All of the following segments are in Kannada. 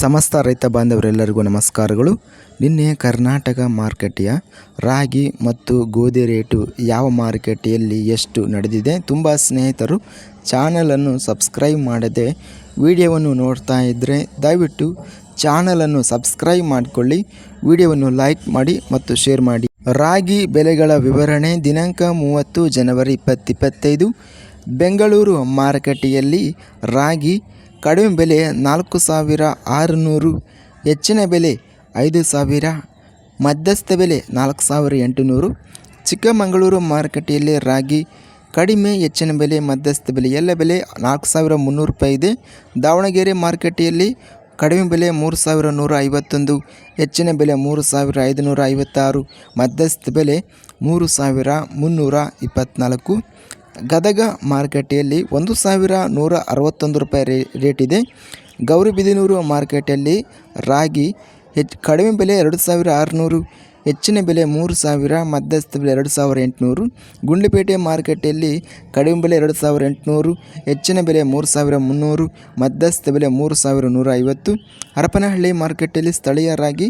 ಸಮಸ್ತ ರೈತ ಬಾಂಧವರೆಲ್ಲರಿಗೂ ನಮಸ್ಕಾರಗಳು. ನಿನ್ನೆ ಕರ್ನಾಟಕ ಮಾರುಕಟ್ಟೆಯ ರಾಗಿ ಮತ್ತು ಗೋಧಿ ರೇಟು ಯಾವ ಮಾರುಕಟ್ಟೆಯಲ್ಲಿ ಎಷ್ಟು ನಡೆದಿದೆ ತುಂಬ ಸ್ನೇಹಿತರು ಚಾನಲನ್ನು ಸಬ್ಸ್ಕ್ರೈಬ್ ಮಾಡದೆ ವಿಡಿಯೋವನ್ನು ನೋಡ್ತಾ ಇದ್ದರೆ ದಯವಿಟ್ಟು ಚಾನಲನ್ನು ಸಬ್ಸ್ಕ್ರೈಬ್ ಮಾಡಿಕೊಳ್ಳಿ, ವಿಡಿಯೋವನ್ನು ಲೈಕ್ ಮಾಡಿ ಮತ್ತು ಶೇರ್ ಮಾಡಿ. ರಾಗಿ ಬೆಲೆಗಳ ವಿವರಣೆ ದಿನಾಂಕ ಮೂವತ್ತು ಜನವರಿ ಇಪ್ಪತ್ತಿಪ್ಪತ್ತೈದು ಬೆಂಗಳೂರು ಮಾರುಕಟ್ಟೆಯಲ್ಲಿ ರಾಗಿ ಕಡಿಮೆ ಬೆಲೆ ನಾಲ್ಕು ಸಾವಿರ ಆರುನೂರು, ಹೆಚ್ಚಿನ ಬೆಲೆ ಐದು ಸಾವಿರ, ಮಧ್ಯಸ್ಥ ಬೆಲೆ ನಾಲ್ಕು ಸಾವಿರ ಎಂಟುನೂರು. ಚಿಕ್ಕಮಗಳೂರು ಮಾರುಕಟ್ಟೆಯಲ್ಲಿ ರಾಗಿ ಕಡಿಮೆ, ಹೆಚ್ಚಿನ ಬೆಲೆ, ಮಧ್ಯಸ್ಥ ಬೆಲೆ. ಎಲ್ಲ ಬೆಲೆ ನಾಲ್ಕು ಸಾವಿರ ಮುನ್ನೂರು ರೂಪಾಯಿ ಇದೆ. ದಾವಣಗೆರೆ ಮಾರುಕಟ್ಟೆಯಲ್ಲಿ ಕಡಿಮೆ ಬೆಲೆ ಮೂರು ಸಾವಿರ ನೂರ ಐವತ್ತೊಂದು, ಹೆಚ್ಚಿನ ಬೆಲೆ ಮೂರು ಸಾವಿರ ಐದುನೂರ ಐವತ್ತಾರು, ಮಧ್ಯಸ್ಥ ಬೆಲೆ ಮೂರು ಸಾವಿರ ಮುನ್ನೂರ ಇಪ್ಪತ್ತ್ನಾಲ್ಕು ಗದಗ ಮಾರುಕಟ್ಟೆಯಲ್ಲಿ ಒಂದು ಸಾವಿರ ನೂರ ಅರವತ್ತೊಂದು ರೂಪಾಯಿ ರೇ, ರೇಟ್ ಇದೆ. ಗೌರಿಬಿದನೂರು ಮಾರುಕಟ್ಟೆಯಲ್ಲಿ ರಾಗಿ ಹೆಚ್ಚು ಕಡಿಮೆ ಬೆಲೆ ಎರಡು ಸಾವಿರ ಆರುನೂರು, ಹೆಚ್ಚಿನ ಬೆಲೆ ಮೂರು ಸಾವಿರ, ಮಧ್ಯಸ್ಥ ಬೆಲೆ ಎರಡು ಸಾವಿರ ಎಂಟುನೂರು ಗುಂಡ್ಲುಪೇಟೆ ಮಾರುಕಟ್ಟೆಯಲ್ಲಿ ಕಡಿಮೆ ಬೆಲೆ ಎರಡು ಸಾವಿರ ಎಂಟುನೂರು, ಹೆಚ್ಚಿನ ಬೆಲೆ ಮೂರು ಸಾವಿರ ಮುನ್ನೂರು, ಮಧ್ಯಸ್ಥ ಬೆಲೆ ಮೂರು ಸಾವಿರ ನೂರ ಐವತ್ತು, ಹರಪನಹಳ್ಳಿ ಮಾರುಕಟ್ಟೆಯಲ್ಲಿ ಸ್ಥಳೀಯ ರಾಗಿ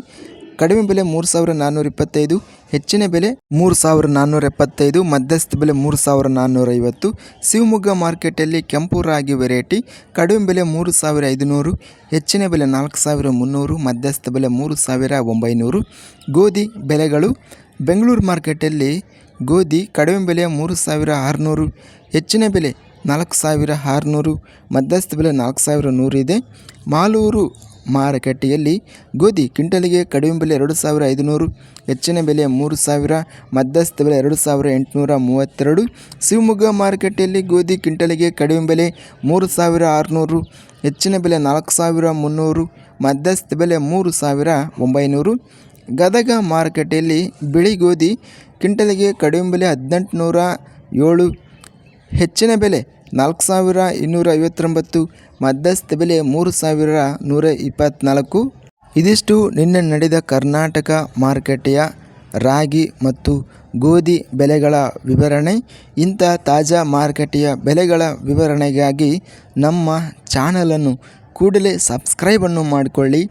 ಕಡಿಮೆ ಬೆಲೆ ಮೂರು ಸಾವಿರ ನಾನ್ನೂರ ಇಪ್ಪತ್ತೈದು ಹೆಚ್ಚಿನ ಬೆಲೆ ಮೂರು ಸಾವಿರ ನಾನ್ನೂರ ಎಪ್ಪತ್ತೈದು, ಮಧ್ಯಸ್ಥ ಬೆಲೆ ಮೂರು ಸಾವಿರ ನಾನ್ನೂರ ಐವತ್ತು ಶಿವಮೊಗ್ಗ ಮಾರ್ಕೆಟಲ್ಲಿ ಕೆಂಪು ರಾಗಿ ವೆರೈಟಿ, ಕಡಿಮೆ ಬೆಲೆ ಮೂರು ಸಾವಿರ ಐದುನೂರು, ಹೆಚ್ಚಿನ ಬೆಲೆ ನಾಲ್ಕು ಸಾವಿರ ಮುನ್ನೂರು, ಮಧ್ಯಸ್ಥ ಬೆಲೆ ಮೂರು ಸಾವಿರ ಒಂಬೈನೂರು. ಗೋಧಿ ಬೆಲೆಗಳು, ಬೆಂಗಳೂರು ಮಾರ್ಕೆಟಲ್ಲಿ ಗೋಧಿ ಕಡಿಮೆ ಬೆಲೆ ಮೂರು ಸಾವಿರ ಆರುನೂರು, ಹೆಚ್ಚಿನ ಬೆಲೆ ನಾಲ್ಕು ಸಾವಿರ ಆರುನೂರು, ಮಧ್ಯಸ್ಥ ಬೆಲೆ ನಾಲ್ಕು ಸಾವಿರ ನೂರು ಇದೆ. ಮಾಲೂರು ಮಾರುಕಟ್ಟೆಯಲ್ಲಿ ಗೋಧಿ ಕ್ವಿಂಟಲಿಗೆ ಕಡಿಮೆ ಬೆಲೆ ಎರಡು ಸಾವಿರ ಐದುನೂರು, ಹೆಚ್ಚಿನ ಬೆಲೆ ಮೂರು ಸಾವಿರ, ಮಧ್ಯಸ್ಥ ಬೆಲೆ ಎರಡು ಸಾವಿರ ಎಂಟುನೂರ ಮೂವತ್ತೆರಡು. ಶಿವಮೊಗ್ಗ ಮಾರುಕಟ್ಟೆಯಲ್ಲಿ ಗೋಧಿ ಕ್ವಿಂಟಲಿಗೆ ಕಡಿಮೆ ಬೆಲೆ ಮೂರು ಸಾವಿರ ಆರುನೂರು, ಹೆಚ್ಚಿನ ಬೆಲೆ ನಾಲ್ಕು ಸಾವಿರ ಮುನ್ನೂರು, ಮಧ್ಯಸ್ಥ ಬೆಲೆ ಮೂರು ಸಾವಿರ ಒಂಬೈನೂರು. ಗದಗ ಮಾರುಕಟ್ಟೆಯಲ್ಲಿ ಬಿಳಿ ಗೋಧಿ ಕ್ವಿಂಟಲಿಗೆ ಕಡಿಮೆ ಬೆಲೆ ಹದಿನೆಂಟು ನೂರ ಏಳು, ಹೆಚ್ಚಿನ ಬೆಲೆ ನಾಲ್ಕು ಸಾವಿರ ಇನ್ನೂರ ಐವತ್ತೊಂಬತ್ತು ಮಧ್ಯಸ್ಥ ಬೆಲೆ ಮೂರು ಸಾವಿರ ನೂರ ಇಪ್ಪತ್ತ್ನಾಲ್ಕು ಇದಿಷ್ಟು ನಿನ್ನೆ ನಡೆದ ಕರ್ನಾಟಕ ಮಾರುಕಟ್ಟೆಯ ರಾಗಿ ಮತ್ತು ಗೋಧಿ ಬೆಲೆಗಳ ವಿವರಣೆ. ಇಂಥ ತಾಜಾ ಮಾರುಕಟ್ಟೆಯ ಬೆಲೆಗಳ ವಿವರಣೆಗಾಗಿ ನಮ್ಮ ಚಾನಲನ್ನು ಕೂಡಲೇ ಸಬ್ಸ್ಕ್ರೈಬನ್ನು ಮಾಡಿಕೊಳ್ಳಿ.